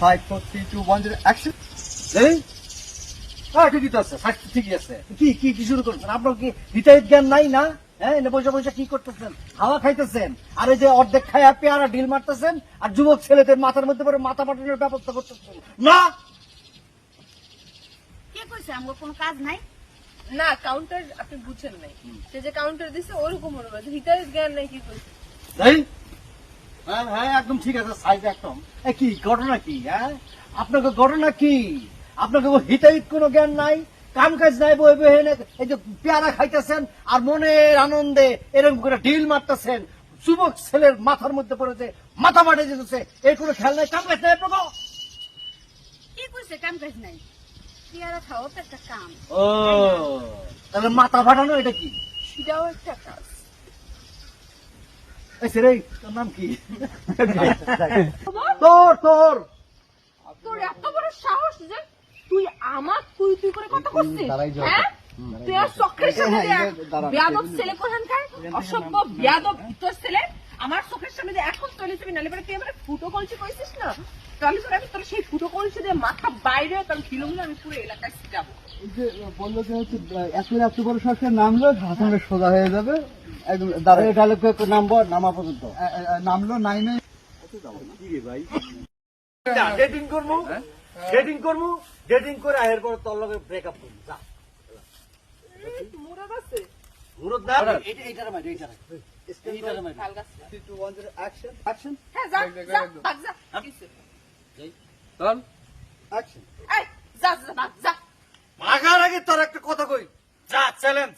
Five four three two one zero action এই? হ্যাঁ ঠিকই তো আছে স্বাস্থ্য ঠিকই আছে। কি কি কি শুরু করছেন? আপনার কি হিতাহিত জ্ঞান নাই না? হ্যাঁ এনে বসে বসে কি করতেছেন? হাওয়া খাইতেছেন আর এই যে অর্ধেক খায়া পেয়ারা ডিল মারতেছেন আর যুবক ছেলেদের মাথার মধ্যে পরে মাথা পাঠানোর ব্যবস্থা করতেছেন। না! কে কইছে? কোনো কাজ নাই? না কাউন্টার আপনি বুঝছেন নাই। সে যে কাউন্টার দিছে ওরকম মনে হয় হিতার জ্ঞান নাই কি করছে এই? হ্যাঁ হ্যাঁ একদম ঠিক আছে সাইজ একদম। কি ঘটনা কি হ্যাঁ? আপনাকে ঘটনা কি? আপনাকে হিতাহিত কোনো জ্ঞান নাই? কাম কাজ নাই বই বই এই যে পেয়ারা খাইতেছেন আর মনের আনন্দে এরকম করে ডিল মারতেছেন যুবক ছেলের মাথার মধ্যে পড়েছে মাথা মাঠে যেতেছে এই কোনো খেয়াল নাই? কাম কাজ নাই আপনাকে কে কইছে কাম কাজ নাই? পেয়ারা খাওয়া একটা কাম। ও তাহলে মাথা ফাটানো এটা কি? সেটাও একটা কাজ। এই তোর নাম কি? তোর তোর! তোর এত বড় সাহস যে তুই আমার তুই তুই করে কথা করছিস হ্যাঁ? তুই আর চোখের সামনে দিয়ে এই দাঁড়া, বেয়াদব ছেলে কোথানকার অসভ্য বেয়াদব তোর ছেলে। আমার চোখের সামনে দিয়ে এখন চলে যাবি নালে পরে তুই ফুটো কলসি কইছিস না? তাহলে তোর আমি তোর সেই ফুটো কলসি দিয়ে মাথা বাইরে তোর খিলুগুলো আমি পুরো এলাকায় যাব। যে বলল যে হচ্ছে এত এত বড় সরকার নামলো হাসানে সোজা হয়ে যাবে। একদম দাঁড়ায়। এটা হলো নামা পর্যন্ত। নামলো নাইমে ডেটিং করব ডেটিং করব ডেটিং করে আয়ের পর তোর লগে ব্রেকআপ করব যা। মুরাদ আছে? মুরত দা এটা এইটার মাইর এইটার এইটার মাইর। Two one zero action action হ্যাঁ যা যা ভাগ যা। কিসে? অ্যাকশন এই যা যা ভাগ যা। আগে তোর একটা কথা কই। যা চ্যালেঞ্জ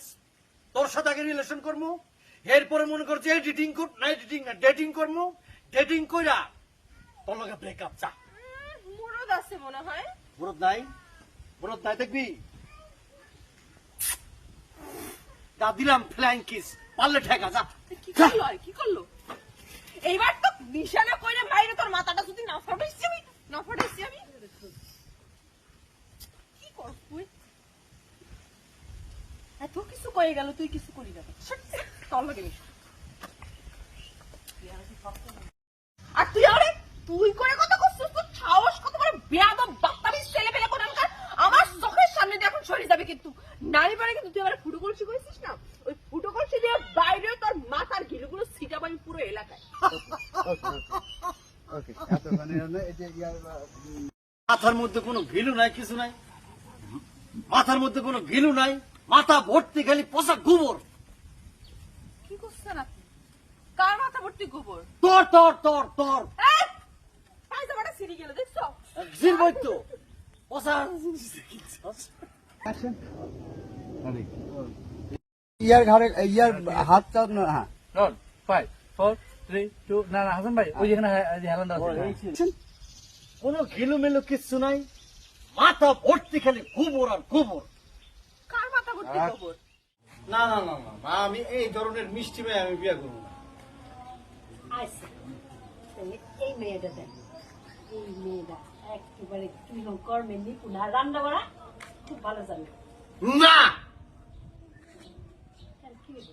তোর সাথে আগে রিলেশন করব এরপরে মনে করছে এডিটিং কর না এডিটিং না ডেটিং করব ডেটিং কইরা তোর লগে ব্রেকআপ উম, মুরাদ আছে মনে হয়। মুরত নাই? মুরত নাই দেখবি? যা দিলাম ফ্লাইং কিস পারলে ঠেকা যা। কি করল? আর কি করল? এইবার তো নিশানা কইরে মাইরে তোর মাথাটা যদি না ফাটাইছি আমি না ফাটাইছি আমি কি কর তুই এত কিছু কয়ে গেল তুই কিছু করি না তোর লাগে আর তুই আরে তুই করে কত করছিস তোর সাহস কত বড় বেয়াদব কোনখানকার আমার সামনে দিয়ে এখন সরে যাবে কিন্তু নারী পারে ফুটো কলসি কইছিস না ওই ফুটো কলসি দিয়ে বাইরে তোর মাথার গিলুগুলো ছিটাবো পুরো এলাকায় মাথার মধ্যে কোনো ঘিলু নাই, কিছু নাই। মাথার মধ্যে কোনো ঘিলু নাই। মাথা ভর্তি খালি পোশাক গোবর। কি করছেন আপনি? কার মাথা ভর্তি গোবর? তোর তোর তোর তোর। এই! পায়জামাটা ছিঁড়ে গেল দেখছ? তো। ইয়ার ঘাড়ে ইয়ার হাতটা না হ্যাঁ। three, two. না না হাসান ভাই ওই যেখানে হে- হেলান কোনো মেলু কিচ্ছু নাই। মাথা ভর্তি খালি গোবর আর গোবর কার মাথা ভর্তি গোবর না না না না আমি এই ধরনের মিষ্টি মেয়ে আমি বিয়ে করব না। আচ্ছা তাহলে এই মেয়েটা দেখ এই মেয়েটা একেবারে তুই কর্মে নিপুণ আর রান্না বাড়া খুব ভালো জানে। না! কি হলো?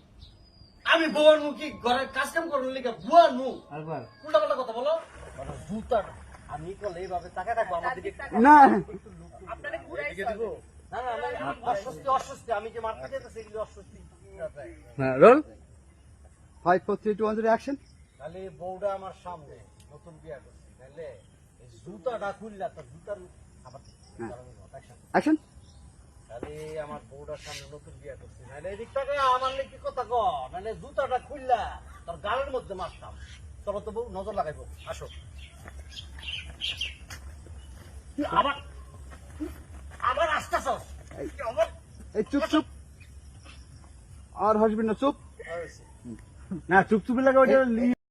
আমি বউয়ার মুখী ঘরের কাজ কাম করার লিখে বুয়ার মুখ উল্টা পাল্টা কথা বলো। জুতার আমি করলে এইভাবে তাকে থাকব আমার না। আপনারা ঘুরাই না five four three two one zero action তাহলে বউটা আমার সামনে নতুন বিয়ে করছি তাহলে জুতাটা খুললা তো জুতার আবার হ্যাঁ। অ্যাকশন তাহলে আমার বউটার সামনে নতুন বিয়ে করছি নাহলে এদিক থেকে আমার লেগে কথা ক নাহলে জুতাটা খুললা তোর গালের মধ্যে মারতাম। চলো তো বউ নজর লাগাইবো আসো। আবার আবার এই চুপ চুপ। আর হাসবি না চুপ। না। চুপ চুপ লাগে ওইটা